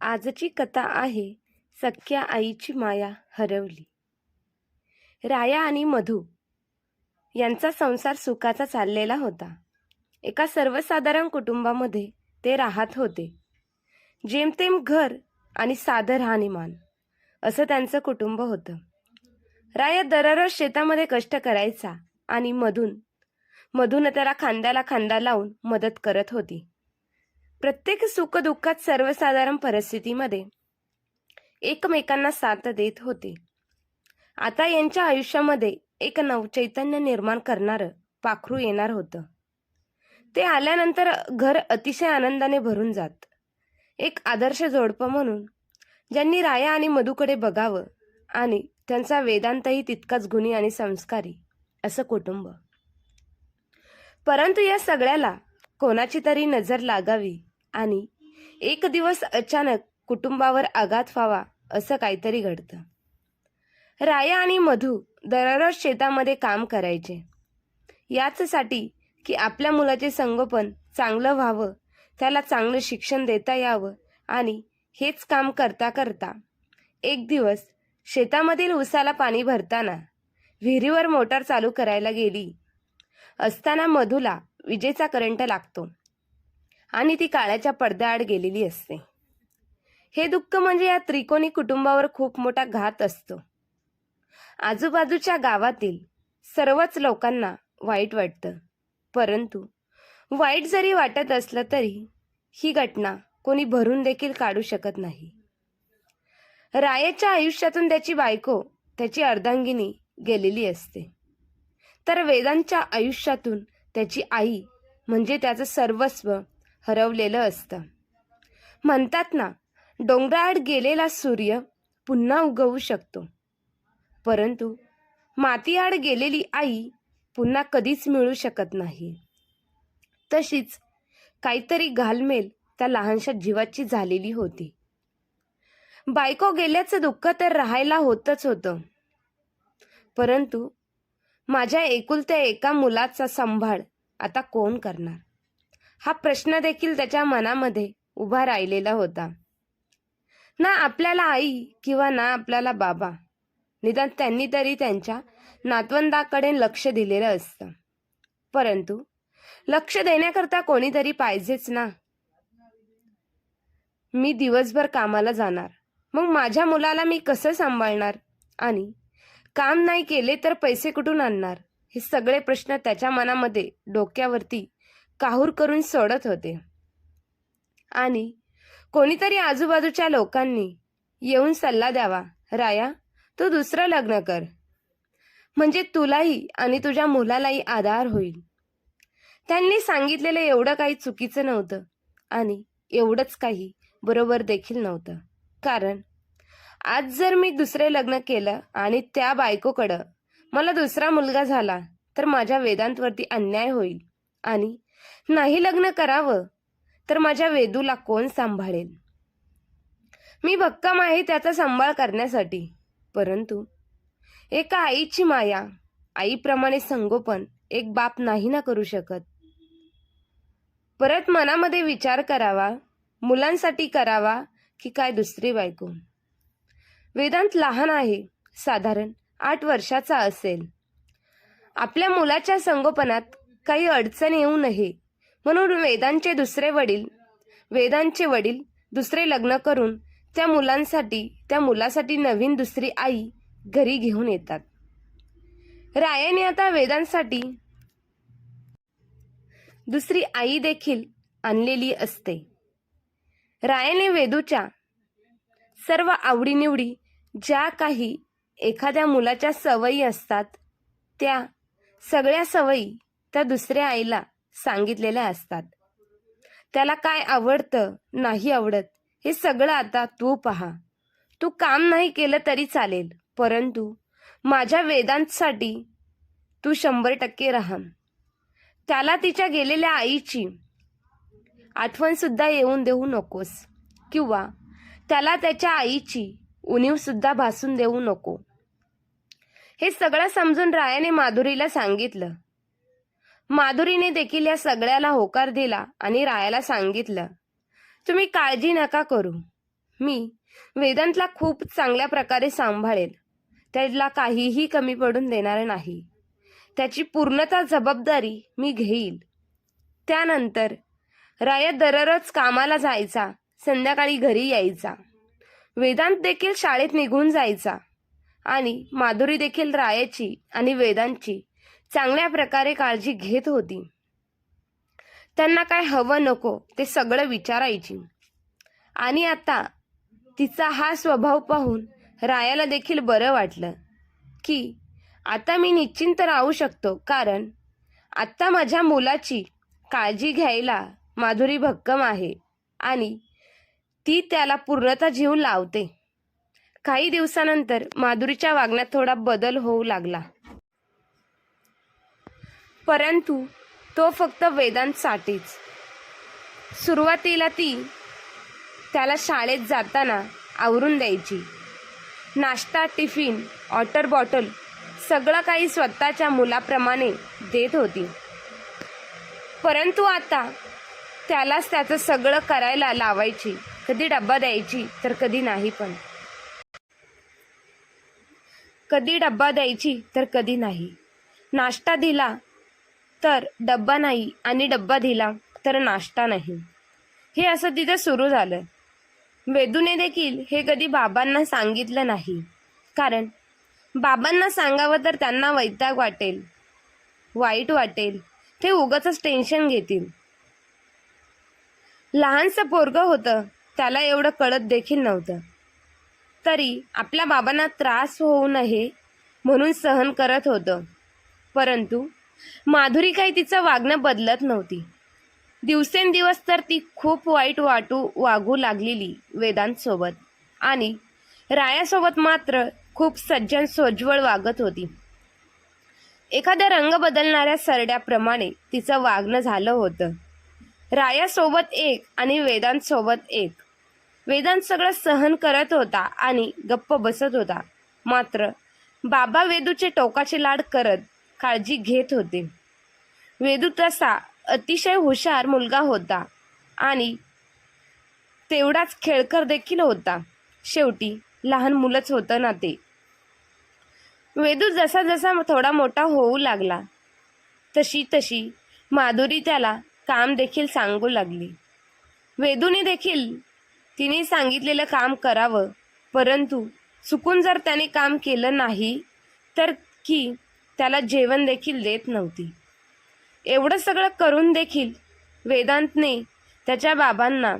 आजची कथा आहे सख्या आईची माया हरवली. राया आणि मधू यांचा संसार सुखाचा चाललेला होता. एका सर्वसाधारण कुटुंबामध्ये ते राहत होते. जेमतेम घर आणि साधं राहणीमान असं त्यांचं कुटुंब होतं. राया दररोज शेतामध्ये कष्ट करायचा आणि मधून मधून त्याला खांद्याला खांदा लावून मदत करत होती. प्रत्येक सुखदुःखात सर्वसाधारण परिस्थितीमध्ये एकमेकांना साथ देत होते. आता यांच्या आयुष्यामध्ये एक नवचैतन्य निर्माण करणारं पाखरू येणार होतं. ते आल्यानंतर घर अतिशय आनंदाने भरून जात. एक आदर्श जोडपं म्हणून ज्यांनी राया आणि मधूकडे बघावं आणि त्यांचा वेदांतही तितकाच गुणी आणि संस्कारी असं कुटुंब. परंतु या सगळ्याला कोणाची तरी नजर लागावी आणि एक दिवस अचानक कुटुंबावर आघात व्हावा असं काहीतरी घडतं. राया आणि मधू दररोज शेतामध्ये काम करायचे. याचसाठी की आपल्या मुलाचे संगोपन चांगलं व्हावं त्याला चांगलं शिक्षण देता यावं आणि हेच काम करता करता एक दिवस शेतामधील उसाला पाणी भरताना विहिरीवर मोटार चालू करायला गेली. असताना मधूला विजेचा करंट लागतो. आणि ती काळ्याच्या पडद्याआड गेलेली असते. हे दुःख म्हणजे या त्रिकोणी कुटुंबावर खूप मोठा घात असतो. आजूबाजूच्या गावातील सर्वच लोकांना वाईट वाटतं. परंतु वाईट जरी वाटत असलं तरी ही घटना कोणी भरून देखील काढू शकत नाही. रायाच्या आयुष्यातून त्याची बायको त्याची अर्धांगिनी गेलेली असते. तर वेदांच्या आयुष्यातून त्याची आई म्हणजे त्याचं सर्वस्व हरवलेलं असतं. म्हणतात ना डोंगराआड गेलेला सूर्य पुन्हा उगवू शकतो. परंतु मातीआड गेलेली आई पुन्हा कधीच मिळू शकत नाही. तशीच काहीतरी घालमेल त्या लहानशा जीवाची झालेली होती. बायको गेल्याचं दुःख तर राहायला होतच होतं. परंतु माझ्या एकुलत्या एका मुलाचा सांभाळ आता कोण करणार? हा प्रश्न देखील त्याच्या मनामध्ये उभा राहिलेला होता. ना आपल्याला आई किंवा ना आपल्याला बाबा निदान त्यांनी तरी त्यांच्या नातवंदाकडे लक्ष दिलेलं असतं. परंतु लक्ष देण्याकरता कोणीतरी पाहिजेच ना. मी दिवसभर कामाला जाणार. मग माझ्या मुलाला मी कसं सांभाळणार? आणि काम नाही केले तर पैसे कुठून आणणार? हे सगळे प्रश्न त्याच्या मनामध्ये डोक्यावरती काहूर करून सोडत होते. आणि कोणीतरी आजूबाजूच्या लोकांनी येऊन सल्ला द्यावा. राया तू दुसरं लग्न कर. म्हणजे तुलाही आणि तुझ्या मुलालाही आधार होईल. त्यांनी सांगितलेलं एवढं काही चुकीचं नव्हतं. आणि एवढंच काही बरोबर देखील नव्हतं. कारण आज जर मी दुसरे लग्न केलं आणि त्या बायकोकडं मला दुसरा मुलगा झाला तर माझ्या वेदांतवरती अन्याय होईल. आणि नाही लग्न करावं तर माझ्या वेदूला कोण सांभाळेल? मी भक्कम आहे त्याचा सांभाळ करण्यासाठी. परंतु एका आईची माया आईप्रमाणे संगोपन एक बाप नाही ना करू शकत. परत मनामध्ये विचार करावा मुलांसाठी करावा की काय दुसरी बायको? वेदांत लहान आहे साधारण आठ वर्षाचा असेल. आपल्या मुलाच्या संगोपनात काही अडचण येऊ नये. म्हणून वेदांचे दुसरे वडील वेदांचे वडील दुसरे लग्न करून त्या मुलांसाठी त्या मुलासाठी नवीन दुसरी आई घरी घेऊन येतात. रायाने आता वेदांसाठी दुसरी आई देखील आणलेली असते. रायाने वेदूच्या सर्व आवडीनिवडी ज्या काही एखाद्या मुलाच्या सवयी असतात त्या सगळ्या सवयी त्या दुसऱ्या आईला सांगितलेल्या असतात. त्याला काय आवडतं नाही आवडत हे सगळं आता तू पहा. तू काम नाही केलं तरी चालेल परंतु माझ्या वेदांतसाठी तू शंभर टक्के राहा त्याला तिच्या गेलेल्या आईची आठवण सुद्धा येऊन देऊ नकोस किंवा त्याला त्याच्या आईची उणीव सुद्धा भासून देऊ नको. हे सगळं समजून रायाने माधुरीला सांगितलं. माधुरीने देखील या सगळ्याला होकार दिला आणि रायाला सांगितलं तुम्ही काळजी नका करू. मी वेदांतला खूप चांगल्या प्रकारे सांभाळेल. त्याला काहीही कमी पडून देणार नाही. त्याची पूर्णता जबाबदारी मी घेईल. त्यानंतर राया दररोज कामाला जायचा संध्याकाळी घरी यायचा. वेदांत देखील शाळेत निघून जायचा आणि माधुरी देखील रायाची आणि वेदांची चांगल्या प्रकारे काळजी घेत होती. त्यांना काय हवं नको ते सगळं विचारायची. आणि आता तिचा हा स्वभाव पाहून रायाला देखील बरं वाटलं की आता मी निश्चिंत राहू शकतो कारण आत्ता माझ्या मुलाची काळजी घ्यायला माधुरी भक्कम आहे आणि ती त्याला पूर्णता जीव लावते. काही दिवसानंतर माधुरीच्या वागण्यात थोडा बदल होऊ लागला. परंतु तो फक्त वेदांसाठीच सुरुवातीला ती त्याला शाळेत जाताना आवरून द्यायची. नाश्ता टिफिन वॉटर बॉटल सगळं काही स्वतःच्या मुलाप्रमाणे देत होती. परंतु आता त्यालाच त्याचं सगळं करायला लावायची कधी डब्बा द्यायची तर कधी नाही पण. कधी डब्बा द्यायची तर कधी नाही. नाश्ता दिला तर डब्बा नाही आणि डब्बा दिला तर नाश्ता नाही. हे असं तिथं सुरू झालं. वेदूने देखील हे कधी बाबांना सांगितलं नाही. कारण बाबांना सांगावं तर त्यांना वैताग वाटेल वाईट वाटेल ते उगाच टेन्शन घेतील. लहानसं पोरगं होतं त्याला एवढं कळत देखील नव्हतं. तरी आपल्या बाबांना त्रास होऊ नये म्हणून सहन करत होतं. परंतु माधुरी काही तिचं वागणं बदलत नव्हती. दिवसेंदिवस तर ती खूप वाईट वाटू वागू लागलेली वेदांतसोबत. आणि रायासोबत मात्र खूप सज्जन सोज्वळ वागत होती. एखाद्या रंग बदलणाऱ्या सरड्याप्रमाणे तिचं वागणं झालं होतं. रायासोबत एक आणि वेदांतसोबत एक. वेदांत सगळं सहन करत होता आणि गप्प बसत होता. मात्र बाबा वेदूचे टोकाचे लाड करत काळजी घेत होते. वेदू तसा अतिशय हुशार मुलगा होता आणि तेवढाच खेळकर देखील होता. शेवटी लहान मुलंच होतं ना ते. वेदू जसा जसा थोडा मोठा होऊ लागला तशी तशी माधुरी त्याला काम देखील सांगू लागली. वेदूने देखील तिने सांगितलेलं काम करावं परंतु चुकून जर त्याने काम केलं नाही तर की त्याला जेवण देखील देत नव्हती. एवढं सगळं करून देखील वेदांतने त्याच्या बाबांना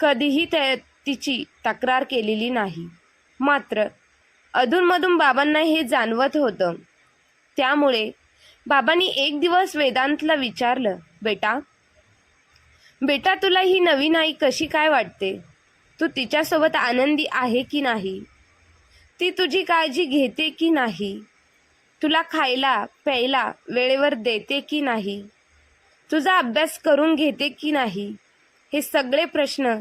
कधीही त्या तिची तक्रार केलेली नाही. मात्र अधूनमधून बाबांना हे जाणवत होतं. त्यामुळे बाबांनी एक दिवस वेदांतला विचारलं बेटा बेटा तुला ही नवीन आई कशी काय वाटते? तू तिच्यासोबत आनंदी आहे की नाही? ती तुझी काळजी घेते की नाही? तुला खायला प्यायला वेळेवर देते की नाही? तुझा अभ्यास करून घेते की नाही? हे सगळे प्रश्न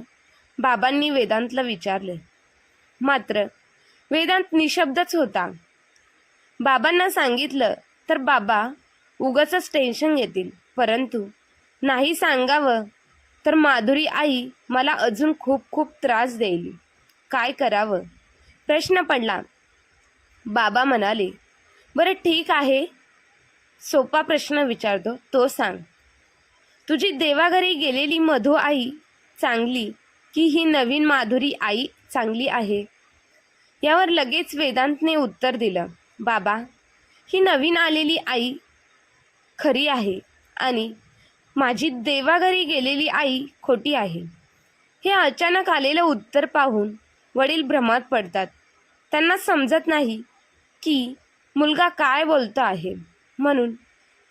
बाबांनी वेदांतला विचारले. मात्र वेदांत निशब्दच होता. बाबांना सांगितलं तर बाबा उगाच टेन्शन घेतील. परंतु नाही सांगावं तर माधुरी आई मला अजून खूप खूप त्रास देईल. काय करावं? प्रश्न पडला. बाबा म्हणाले बरं ठीक आहे. सोपा प्रश्न विचारतो. तो सांग. तुझी देवाघरी गेलेली मधू आई चांगली की ही नवीन माधुरी आई चांगली आहे? यावर लगेच वेदांतने उत्तर दिलं. बाबा ही नवीन आलेली आई खरी आहे आणि माझी देवाघरी गेलेली आई खोटी आहे. हे अचानक आलेलं उत्तर पाहून वडील भ्रमात पडतात. त्यांना समजत नाही की मुलगा काय बोलतो आहे? म्हणून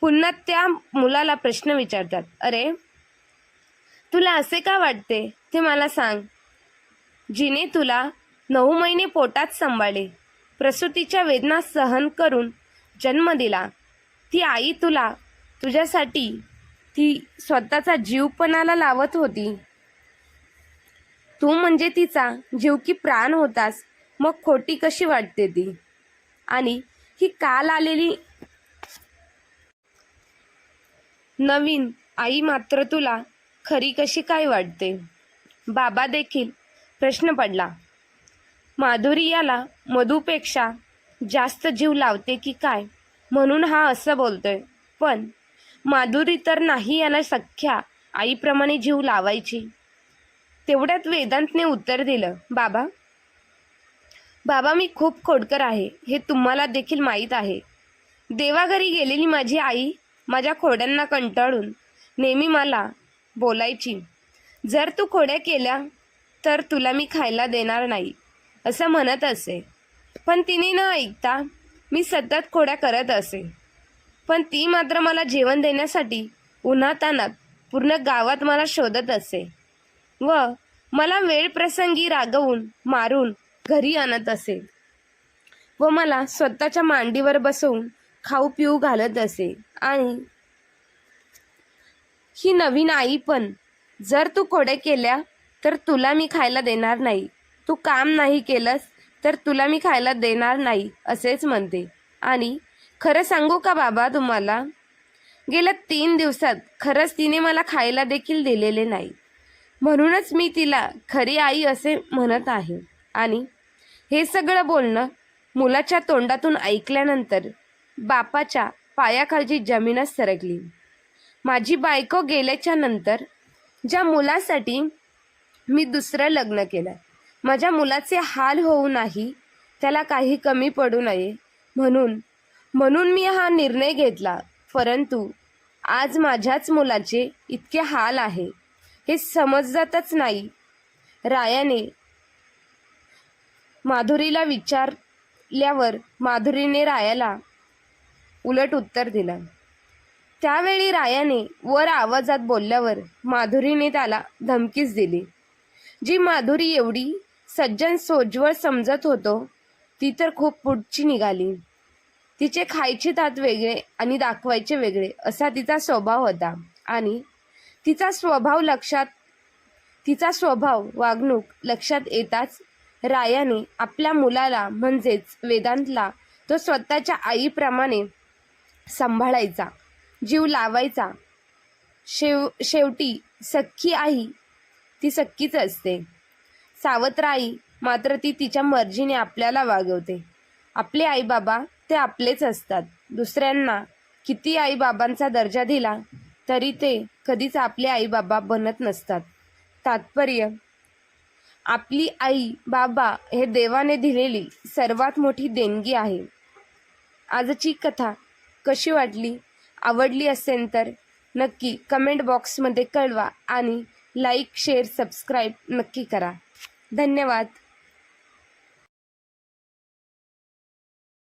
पुन्हा त्या मुलाला प्रश्न विचारतात. अरे तुला असे का वाटते? ते मला सांग. जिने तुला नऊ महिने पोटात सांभाळले. प्रसूतीच्या वेदना सहन करून जन्म दिला. ती आई तुला तुझ्यासाठी ती स्वतःचा जीवपणाला लावत होती. तू म्हणजे तिचा जीव की प्राण होतास. मग खोटी कशी वाटते ती? आणि ही काल आलेली नवीन आई मात्र तुला खरी कशी काय वाटते? बाबा देखील प्रश्न पडला. माधुरी याला मधूपेक्षा जास्त जीव लावते की काय? म्हणून हा असं बोलतोय. पण माधुरी तर नाही याला सख्या आईप्रमाणे जीव लावायची. तेवढ्यात वेदांतने उत्तर दिलं. बाबा बाबा मी खूप खोडकर आहे. हे तुम्हाला देखील माहीत आहे. देवाघरी गेलेली माझी आई माझ्या खोड्यांना कंटाळून नेहमी मला बोलायची जर तू खोड्या केल्या तर तुला मी खायला देणार नाही असं म्हणत असे. पण तिने न ऐकता मी सतत खोड्या करत असे. पण ती मात्र मला जेवण देण्यासाठी उन्हातानात पूर्ण गावात मला शोधत असे व मला वेळ प्रसंगी रागवून मारून घरी आणत असे. व मला स्वतःच्या मांडीवर बसवून खाऊ पिऊ घालत असे. आणि ही नवीन आई पण जर तू कोडे केल्या तर तुला मी खायला देणार नाही. तू काम नाही केलंस तर तुला मी खायला देणार नाही असेच म्हणते. आणि खरं सांगू का बाबा तुम्हाला? गेल्या तीन दिवसात खरंच तिने मला खायला देखील दिलेले नाही. म्हणूनच मी तिला खरी आई असे म्हणत आहे. आणि हे सगळं बोलणं मुलाच्या तोंडातून ऐकल्यानंतर बापाच्या पायाखालची जमीनच सरकली. माझी बायको गेल्याच्यानंतर ज्या मुलासाठी मी दुसरं लग्न केलं माझ्या मुलाचे हाल होऊ नाही त्याला काही कमी पडू नये म्हणून म्हणून मी हा निर्णय घेतला. परंतु आज माझ्याच मुलाचे इतके हाल आहे हे समजतच नाही. रायाने माधुरीला विचारल्यावर माधुरीने रायाला उलट उत्तर दिलं. त्यावेळी रायाने वर आवाजात बोलल्यावर माधुरीने त्याला धमकीच दिली. जी माधुरी एवढी सज्जन सोज्वळ समजत होतो ती तर खूप पुढची निघाली. तिचे खायचे तात वेगळे आणि दाखवायचे वेगळे असा तिचा स्वभाव होता. आणि तिचा स्वभाव लक्षात तिचा स्वभाव वागणूक लक्षात येताच रायाने आपल्या मुलाला म्हणजेच वेदांतला तो स्वतःच्या आईप्रमाणे सांभाळायचा जीव लावायचा. शेव शेवटी सख्खी आई ती सख्खीच असते. सावत्र आई मात्र ती तिच्या मर्जीने आपल्याला वागवते. आपले आईबाबा ते आपलेच असतात. दुसऱ्यांना किती आईबाबांचा दर्जा दिला तरी ते कधीच आपले आईबाबा बनत नसतात. तात्पर्य आपली आई बाबा हे देवाने दिलेली सर्वात मोठी देणगी आहे. आजची कथा कशी वाटली? आवडली असेल तर नक्की कमेंट बॉक्समध्ये कळवा आणि लाईक शेअर सबस्क्राईब नक्की करा. धन्यवाद.